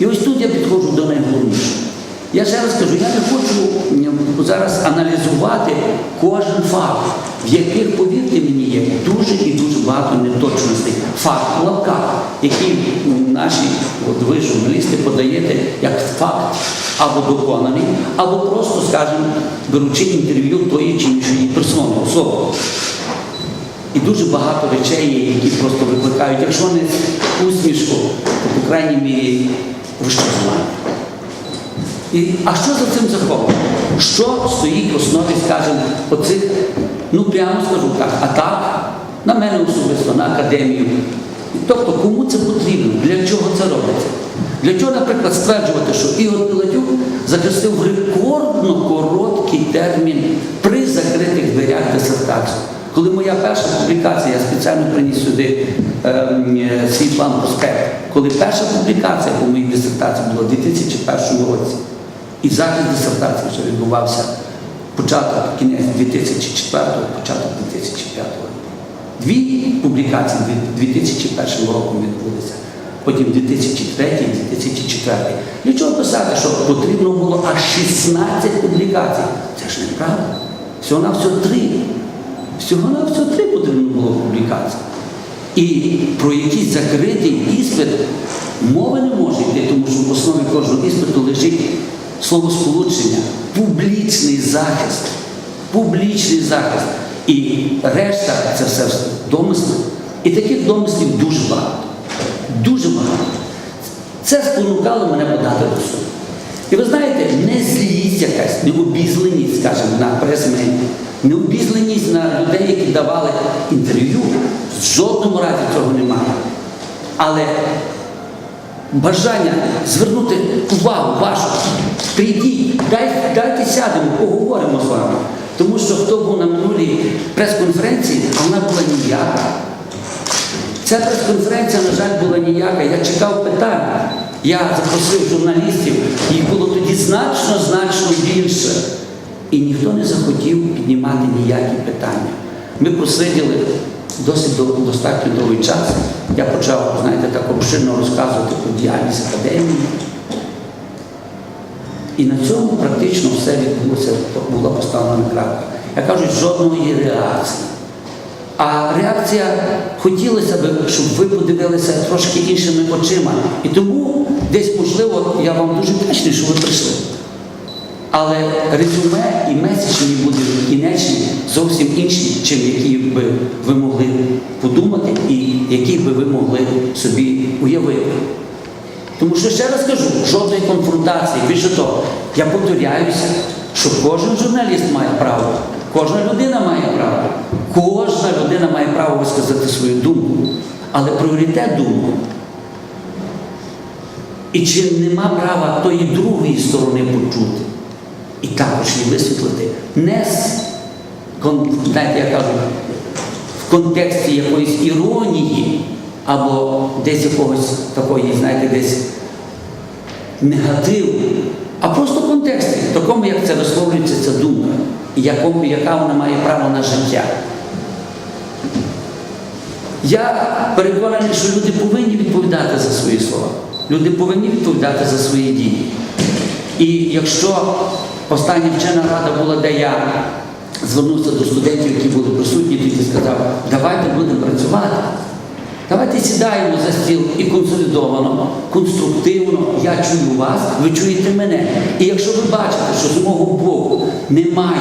І ось тут я підходжу до найголовнішого. Я ще раз кажу, я не хочу зараз аналізувати кожен факт, в яких, повірте мені, є дуже і дуже багато неточностей. Факт в лапках, які наші от ви, журналісти, подаєте як факт або доконаний, або просто, скажімо, беручи інтерв'ю тої чи іншої персони, особи. І дуже багато речей які просто викликають, якщо не усмішку, то по крайній мірі розчарування. І, а що за цим захоплено? Що стоїть в основі, скажімо, оцих, ну прямо скажу так, атак на мене особисто, на академію. Тобто, кому це потрібно? Для чого це робиться? Для чого, наприклад, стверджувати, що Ігор Пилатюк захистив рекордно короткий термін при закритих дверях дисертацію? Коли моя перша публікація, я спеціально приніс сюди ем, е, свій план проспект, коли перша публікація по моїй дисертації була у 2001 році, і захист дисертації вже відбувався початок, кінець 2004, початок 2005 року. Дві публікації в 2001 року відбулися, потім 2003 і 2004. Для чого писати, що потрібно було аж 16 публікацій? Це ж неправда. Всього на всього три. Всього на всього три потрібно було публікації. І про якийсь закритий іспит мови не може йти, тому що в основі кожного іспиту лежить словосполучення, публічний захист. Публічний захист. І решта це все домисли. І таких домислів дуже багато. Дуже багато. Це спонукало мене подати до суду. І ви знаєте, не злість якась, не обізленість, скажімо, на прес-медіа, не обізленість на людей, які давали інтерв'ю. В жодному разі цього немає. Але бажання звернути увагу вашу, прийдіть, дайте, дайте сядемо, поговоримо з вами. Тому що хто був на минулій прес-конференції, вона була ніяка. Ця прес-конференція, на жаль, була ніяка. Я чекав питань. Я запросив журналістів, їх було тоді значно, значно більше. І ніхто не захотів піднімати ніякі питання. Ми просиділи досить достатньо довгий час. Я почав, знаєте, так обширно розказувати про діяльність академії. І на цьому практично все відбулося, була поставлена крапка. Я кажу, жодної реакції. А реакція хотілося б, щоб ви подивилися трошки іншими очима. І тому десь, можливо, я вам дуже вдячний, що ви прийшли. Але резюме і меседжі будуть кінечні зовсім інші, чим які би ви могли подумати і які би ви могли собі уявити. Тому що ще раз кажу, жодної конфронтації. Більше того, я повторяюся, що кожен журналіст має право, кожна людина має право, кожна людина має право висказати свою думку, але пріоритет думку. І чи нема права тої другої сторони почути? І також її висвітлити не знаєте, я кажу, в контексті якоїсь іронії або десь якогось такої, знаєте, десь негативу, а просто в контексті, в такому, як це висловлюється ця думка, і якому, яка вона має право на життя. Я переконаний, що люди повинні відповідати за свої слова. Люди повинні відповідати за свої дії. І якщо остання вчена рада була, де я звернувся до студентів, які були присутні, тоді сказав, давайте будемо працювати. Давайте сідаємо за стіл і консолідовано, конструктивно, я чую вас, ви чуєте мене. І якщо ви бачите, що з мого боку немає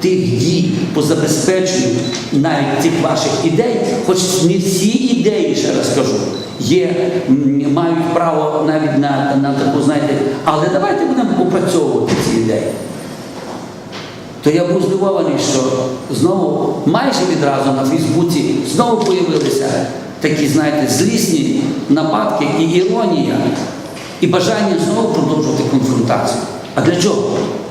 тих дій по забезпеченню навіть цих ваших ідей, хоч не всі ідеї, ще раз кажу, є, мають право навіть на, на таку, знаєте, але давайте будемо опрацьовувати ці ідеї то я був здивований, що знову майже відразу на Фейсбуці знову з'явилися такі, знаєте, злісні нападки і іронія, і бажання знову продовжувати конфронтацію. А для чого?